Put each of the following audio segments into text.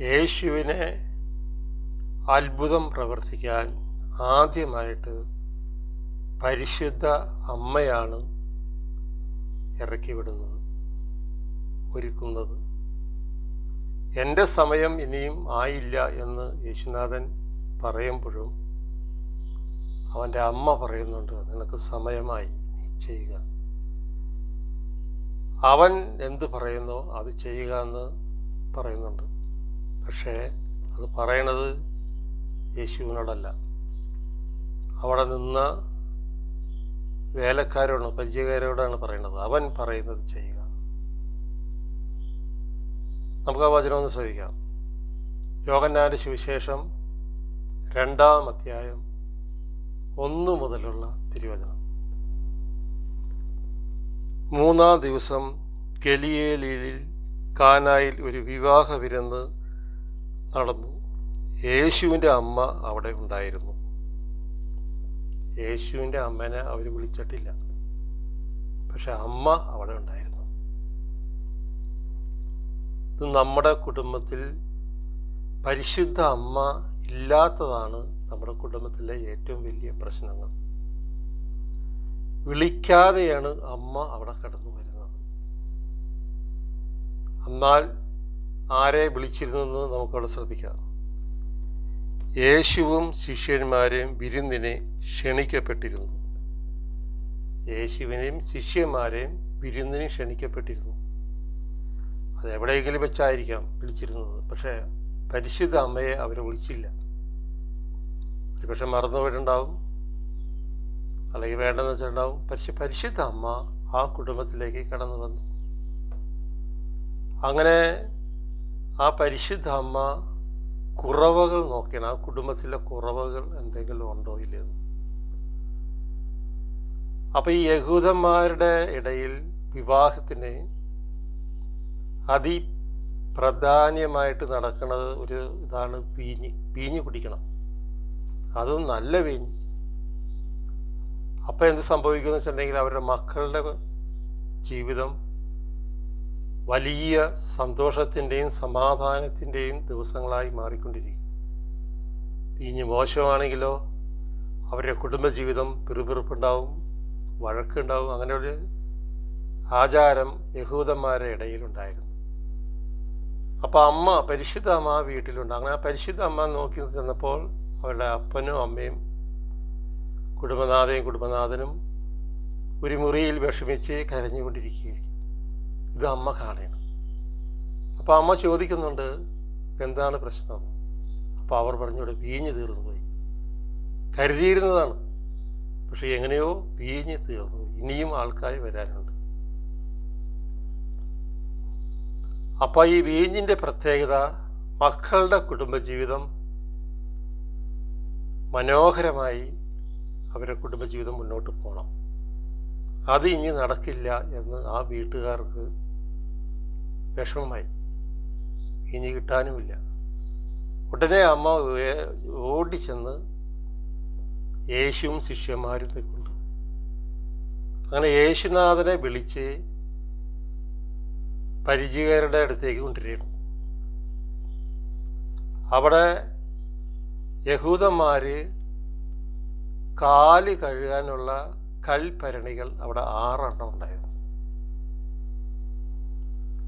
യേശുവിനെ അത്ഭുതം പ്രവർത്തിക്കാൻ ആദ്യമായിട്ട് പരിശുദ്ധ അമ്മയാണ് ഇറക്കിവിടുന്നത് ഒരുക്കുന്നത്. എന്റെ സമയം ഇനിയും ആയില്ല എന്ന് യേശുനാഥൻ പറയുമ്പോഴും അവന്റെ അമ്മ പറയുന്നുണ്ട് നിനക്ക് സമയമായി നീ ചെയ്യുക. അവൻ എന്ത് പറയുന്നോ അത് ചെയ്യുക എന്ന് പറയുന്നുണ്ട്. പക്ഷേ അത് പറയണത് യേശുവിനോടല്ല. അവിടെ നിന്ന വേലക്കാരോടാണ് പരിചയക്കാരോടാണ് പറയുന്നത് അവൻ പറയുന്നത് ചെയ്യുക. നമുക്ക് ആ വചനം ഒന്ന് ശ്രമിക്കാം യോഗന്നാന്റെ സുവിശേഷം രണ്ടാം അധ്യായം ഒന്നു മുതലുള്ള തിരുവചനം. മൂന്നാം ദിവസം ഗലിയേലിയിൽ കാനായിൽ ഒരു വിവാഹ വിരുന്ന് നടന്നു. യേശുവിന്റെ അമ്മ അവിടെ ഉണ്ടായിരുന്നു. യേശുവിന്റെ അമ്മനെ അവർ വിളിച്ചിട്ടില്ല. പക്ഷെ അമ്മ അവിടെ ഉണ്ടായിരുന്നു. ഇത് നമ്മുടെ കുടുംബത്തിൽ പരിശുദ്ധ അമ്മ ഇല്ലാത്തതാണ് നമ്മുടെ കുടുംബത്തിലെ ഏറ്റവും വലിയ പ്രശ്നങ്ങൾ. വിളിക്കാതെയാണ് അമ്മ അവിടെ കടന്നു വരുന്നത് എന്നാൽ ആരെ വിളിച്ചിരുന്നെന്ന് നമുക്കവിടെ ശ്രദ്ധിക്കാം. യേശുവും ശിഷ്യന്മാരെയും വിരുന്നിനെ ക്ഷണിക്കപ്പെട്ടിരുന്നു. യേശുവിനെയും ശിഷ്യന്മാരെയും വിരുന്നിന് ക്ഷണിക്കപ്പെട്ടിരുന്നു. അതെവിടെയെങ്കിലും വെച്ചായിരിക്കാം വിളിച്ചിരുന്നത്. പക്ഷേ പരിശുദ്ധ അമ്മയെ അവർ വിളിച്ചില്ല. ഒരുപക്ഷെ മറന്നുപോയിട്ടുണ്ടാവും അല്ലെങ്കിൽ വേണ്ടെന്ന് വെച്ചിട്ടുണ്ടാവും. പക്ഷെ പരിശുദ്ധ അമ്മ ആ കുടുംബത്തിലേക്ക് കടന്നു വന്നു. അങ്ങനെ ആ പരിശുദ്ധ അമ്മ കുറവുകൾ നോക്കിയാണ്. ആ കുടുംബത്തിലെ കുറവുകൾ എന്തെങ്കിലും ഉണ്ടോ ഇല്ലയോ? അപ്പൊ ഈ യഹൂദന്മാരുടെ ഇടയിൽ വിവാഹത്തിന് അതിപ്രധാന്യമായിട്ട് നടക്കുന്നത് ഒരു ഇതാണ് വീഞ്ഞ് വീഞ്ഞ് കുടിക്കണം. അതും നല്ല വീഞ്ഞ് അപ്പം എന്ത് സംഭവിക്കുന്നു വെച്ചിട്ടുണ്ടെങ്കിൽ അവരുടെ മക്കളുടെ ജീവിതം വലിയ സന്തോഷത്തിന്റെയും സമാധാനത്തിന്റെയും ദിവസങ്ങളായി മാറിക്കൊണ്ടിരിക്കും ഇനി മോശമാണെങ്കിലോ അവരുടെ കുടുംബജീവിതം പിറുപിറുപ്പുണ്ടാവും വഴക്കുണ്ടാവും അങ്ങനെ ഒരു ആചാരം യഹൂദന്മാരുടെ ഇടയിലുണ്ടായിരുന്നു. അപ്പോൾ അമ്മ പരിശുദ്ധ അമ്മ വീട്ടിലുണ്ട്. അങ്ങനെ ആ പരിശുദ്ധ അമ്മ നോക്കി ചെന്നപ്പോൾ അവരുടെ അപ്പനും അമ്മയും കുടുംബനാഥയും കുടുംബനാഥനും ഒരു മുറിയിൽ വിഷമിച്ച് കരഞ്ഞുകൊണ്ടിരിക്കുകയായിരിക്കും ഇത് അമ്മ കാണണം. അപ്പോൾ അമ്മ ചോദിക്കുന്നുണ്ട് എന്താണ് പ്രശ്നം? അപ്പോൾ അവർ പറഞ്ഞോടെ വീഞ്ഞ് തീർന്നു പോയി. കരുതിയിരുന്നതാണ്. പക്ഷെ എങ്ങനെയോ വീഞ്ഞ് തീർന്നു. ഇനിയും ആൾക്കാർ വരാനുണ്ട്. അപ്പോൾ ഈ വീഞ്ഞിന്റെ പ്രത്യേകത മക്കളുടെ കുടുംബജീവിതം മനോഹരമായി അവരുടെ കുടുംബജീവിതം മുന്നോട്ട് പോകണം അത് ഇനി നടക്കില്ല എന്ന് ആ വീട്ടുകാർക്ക് വിഷമമായി. ഇനി കിട്ടാനുമില്ല. ഉടനെ അമ്മ ഓടിച്ചെന്ന് യേശുവും ശിഷ്യന്മാരും നിൽക്കുന്നുണ്ട് അങ്ങനെ യേശുനാഥനെ വിളിച്ച് പരിചയക്കാരുടെ അടുത്തേക്ക് കൊണ്ടുവരികയാണ്. അവിടെ യഹൂദന്മാർ കാൽ കഴുകാനുള്ള കൽഭരണികൾ അവിടെ ആറെണ്ണം ഉണ്ടായിരുന്നു.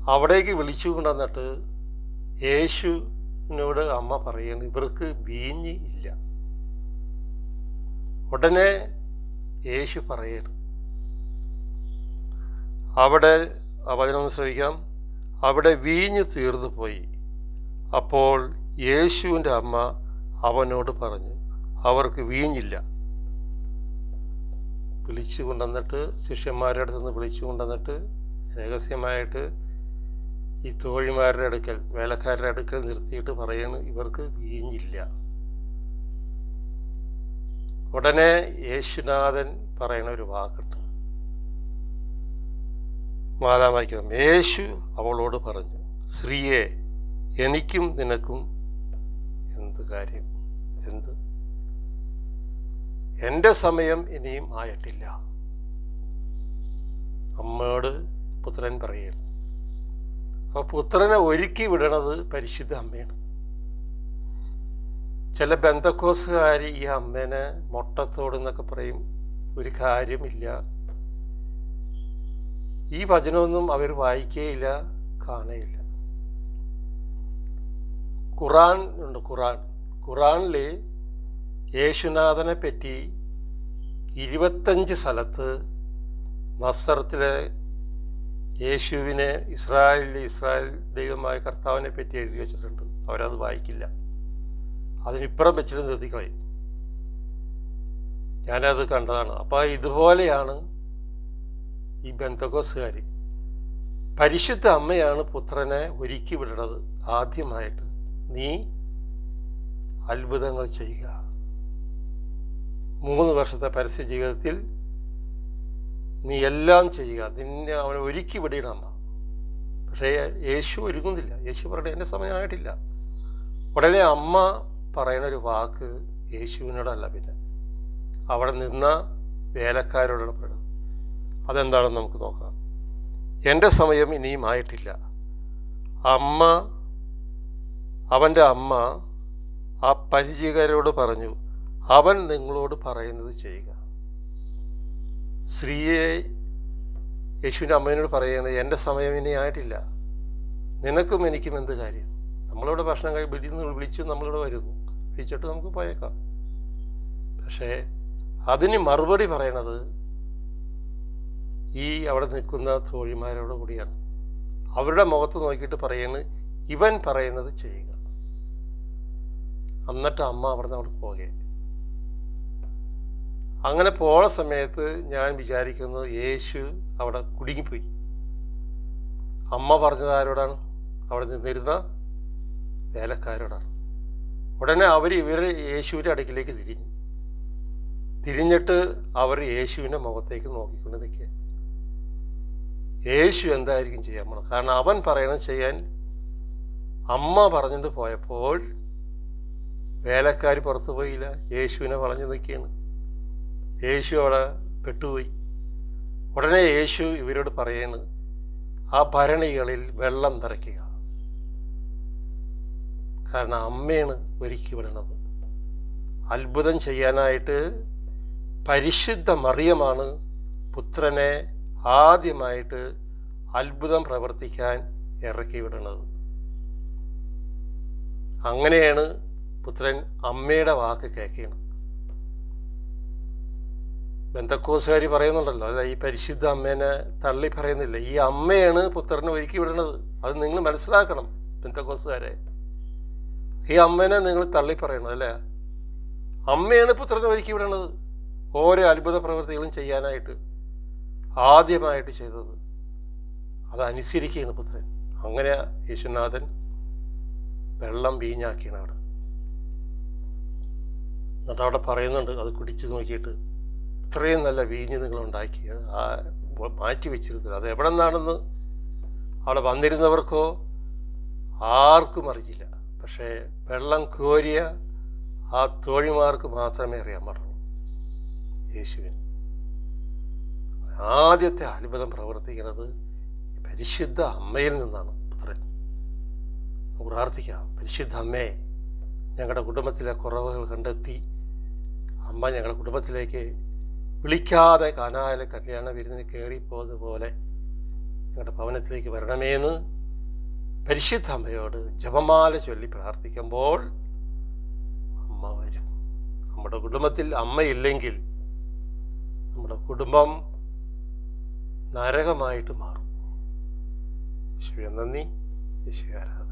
അവിടേക്ക് വിളിച്ചു കൊണ്ടുവന്നിട്ട് യേശുവിനോട് അമ്മ പറയുന്നു ഇവർക്ക് വീഞ്ഞ് ഇല്ല. ഉടനെ യേശു പറയണം അവിടെ വചനമൊന്ന് വചനം ശ്രമിക്കാം അവിടെ വീഞ്ഞ് തീർന്നു പോയി. അപ്പോൾ യേശുവിന്റെ അമ്മ അവനോട് പറഞ്ഞു അവർക്ക് വീഞ്ഞില്ല. വിളിച്ചു കൊണ്ടുവന്നിട്ട് ശിഷ്യന്മാരുടെ അടുത്ത് നിന്ന് വിളിച്ചു കൊണ്ടുവന്നിട്ട് രഹസ്യമായിട്ട് ഈ തോഴിമാരുടെ അടുക്കൽ വേലക്കാരുടെ അടുക്കൽ നിർത്തിയിട്ട് പറയുന്നു ഇവർക്ക് വീഞ്ഞില്ല. ഉടനെ യേശുനാഥൻ പറയുന്ന ഒരു വാക്കുണ്ട്. വാക്യം യേശു അവളോട് പറഞ്ഞു സ്ത്രീയെ എനിക്കും നിനക്കും എന്ത് കാര്യം? എന്ത്? എന്റെ സമയം ഇനിയും ആയിട്ടില്ല. അമ്മയോട് പുത്രൻ പറയുന്നു അപ്പോൾ പുത്രനെ ഒരുക്കി വിടണത് പരിശുദ്ധ അമ്മയാണ്. ചില ബന്ധക്കോസുകാർ ഈ അമ്മേനെ മൊട്ടത്തോട് എന്നൊക്കെ പറയും. ഒരു കാര്യമില്ല. ഈ വചനമൊന്നും അവർ വായിക്കുകയില്ല കാണുകയില്ല ഖുറാൻ ഉണ്ട് ഖുറാൻ. ഖുറാനിൽ യേശുനാഥനെ പറ്റി ഇരുപത്തഞ്ച് സ്ഥലത്ത് നസ്സറത്തിലെ യേശുവിനെ ഇസ്രായേലിൽ ഇസ്രായേൽ ദൈവമായ കർത്താവിനെ പറ്റി എഴുതി വെച്ചിട്ടുണ്ട്. അവരത് വായിക്കില്ല. അതിനിപ്പുറം വെച്ചിട്ട് നിർത്തിക്കളയും ഞാനത് കണ്ടതാണ്. അപ്പോൾ ഇതുപോലെയാണ് ഈ ബന്ധകോസുകാർ പരിശുദ്ധ അമ്മയാണ് പുത്രനെ ഒരുക്കി വിടുന്നത് ആദ്യമായിട്ട് നീ അത്ഭുതങ്ങൾ ചെയ്യുക. മൂന്ന് വർഷത്തെ പരസ്യ ജീവിതത്തിൽ നീ എല്ലാം ചെയ്യുക. നിന്നെ അവനെ ഒരുക്കി വിടണം പക്ഷേ യേശു ഒരുങ്ങുന്നില്ല. യേശു പറയണ എന്റെ സമയമായിട്ടില്ല ഉടനെ അമ്മ പറയുന്ന ഒരു വാക്ക് യേശുവിനോടല്ല പിന്നെ. അവിടെ നിന്ന വേലക്കാരോടാണ് പറയുന്നത് അതെന്താണെന്ന് നമുക്ക് നോക്കാം. എന്റെ സമയം ഇനിയും ആയിട്ടില്ല. അമ്മ അവന്റെ അമ്മ ആ പരിചയക്കാരോട് പറഞ്ഞു അവൻ നിങ്ങളോട് പറയുന്നത് ചെയ്യുക. സ്ത്രീയെ യേശുവിന്റെ അമ്മേനോട് പറയുന്നത് എന്റെ സമയം ഇനി ആയിട്ടില്ല. നിനക്കും എനിക്കും എന്ത് കാര്യം? നമ്മളിവിടെ ഭക്ഷണം കഴി വിളിന്ന് വിളിച്ചു നമ്മളിവിടെ വരുന്നു. വിളിച്ചിട്ട് നമുക്ക് പോയേക്കാം. പക്ഷേ അതിന് മറുപടി പറയണത് ഈ അവിടെ നിൽക്കുന്ന തോഴിമാരോട് കൂടിയാണ്. അവരുടെ മുഖത്ത് നോക്കിയിട്ട് പറയുന്നത് ഇവൻ പറയുന്നത് ചെയ്യുക. എന്നിട്ട് അമ്മ അവിടെ നിന്ന് അവിടെ പോകെ അങ്ങനെ പോണ സമയത്ത് ഞാൻ വിചാരിക്കുന്നു യേശു അവിടെ കുടുങ്ങിപ്പോയി. അമ്മ പറഞ്ഞത് ആരോടാണ്? അവിടെ നിന്നിരുന്ന വേലക്കാരോടാണ്. ഉടനെ അവർ ഇവർ യേശുവിന്റെ അടുക്കിലേക്ക് തിരിഞ്ഞു. തിരിഞ്ഞിട്ട് അവർ യേശുവിന്റെ മുഖത്തേക്ക് നോക്കിക്കൊണ്ട് നിൽക്കുക യേശു എന്തായിരിക്കും ചെയ്യാൻ പോകണം കാരണം അവൻ പറയണം ചെയ്യാൻ അമ്മ പറഞ്ഞിട്ട് പോയപ്പോൾ വേലക്കാർ പുറത്തു പോയില്ല. യേശുവിനെ വളഞ്ഞു നിൽക്കുകയാണ്. യേശു അവിടെ പെട്ടുപോയി. ഉടനെ യേശു ഇവരോട് പറയുന്നത് ആ ഭരണികളിൽ വെള്ളം നിറയ്ക്കുക. കാരണം അമ്മയാണ് ഒരുക്കി വിടണത്. അത്ഭുതം ചെയ്യാനായിട്ട് പരിശുദ്ധ മറിയമാണ് പുത്രനെ ആദ്യമായിട്ട് അത്ഭുതം പ്രവർത്തിക്കാൻ ഇറക്കി വിടണത്. അങ്ങനെയാണ് പുത്രൻ അമ്മയുടെ വാക്ക് കേൾക്കണം ബന്ധക്കോസുകാർ പറയുന്നുണ്ടല്ലോ. അല്ല ഈ പരിശുദ്ധ അമ്മേനെ തള്ളി പറയുന്നില്ല. ഈ അമ്മയാണ് പുത്രനെ ഒരുക്കി വിടുന്നത് അത് നിങ്ങൾ മനസ്സിലാക്കണം ബന്ധക്കോസുകാരെ ഈ അമ്മേനെ നിങ്ങൾ തള്ളി പറയണം അല്ലേ? അമ്മയാണ് പുത്രനെ ഒരുക്കി വിടണത്. ഓരോ അത്ഭുത പ്രവൃത്തികളും ചെയ്യാനായിട്ട് ആദ്യമായിട്ട് ചെയ്തത്. അത് പുത്രൻ. അങ്ങനെ യേശുനാഥൻ വെള്ളം വീഞ്ഞാക്കിയാണ് അവിടെ. എന്നിട്ട് അവിടെ പറയുന്നുണ്ട് അത് കുടിച്ചു നോക്കിയിട്ട് ഇത്രയും നല്ല വീഞ്ഞ് നിങ്ങൾ ഉണ്ടാക്കിയ ആ മാറ്റി വെച്ചിരുന്നത് അത് എവിടെ നിന്നാണെന്ന് അവിടെ വന്നിരുന്നവർക്കോ ആർക്കും അറിയില്ല. പക്ഷേ വെള്ളം കോരിയ ആ തോഴിമാർക്ക് മാത്രമേ അറിയാൻ പാടുള്ളൂ. യേശുവിന്. ആദ്യത്തെ അത്ഭുതം പ്രവർത്തിക്കുന്നത് പരിശുദ്ധ അമ്മയിൽ നിന്നാണ് പുത്രൻ. പ്രാർത്ഥിക്കാം. പരിശുദ്ധ അമ്മയെ ഞങ്ങളുടെ കുടുംബത്തിലെ കുറവുകൾ കണ്ടെത്തി. അമ്മ ഞങ്ങളുടെ കുടുംബത്തിലേക്ക് വിളിക്കാതെ കാനായാലെ കല്യാണ വിരുന്നിന് കയറിപ്പോയതുപോലെ ഞങ്ങളുടെ ഭവനത്തിലേക്ക് വരണമേന്ന് പരിശുദ്ധ അമ്മയോട് ജപമാല ചൊല്ലി പ്രാർത്ഥിക്കുമ്പോൾ അമ്മ വരും. നമ്മുടെ കുടുംബത്തിൽ അമ്മയില്ലെങ്കിൽ നമ്മുടെ കുടുംബം നരകമായിട്ട് മാറും. യേശുവെ നന്ദി. യേശുവെ ആരാധന.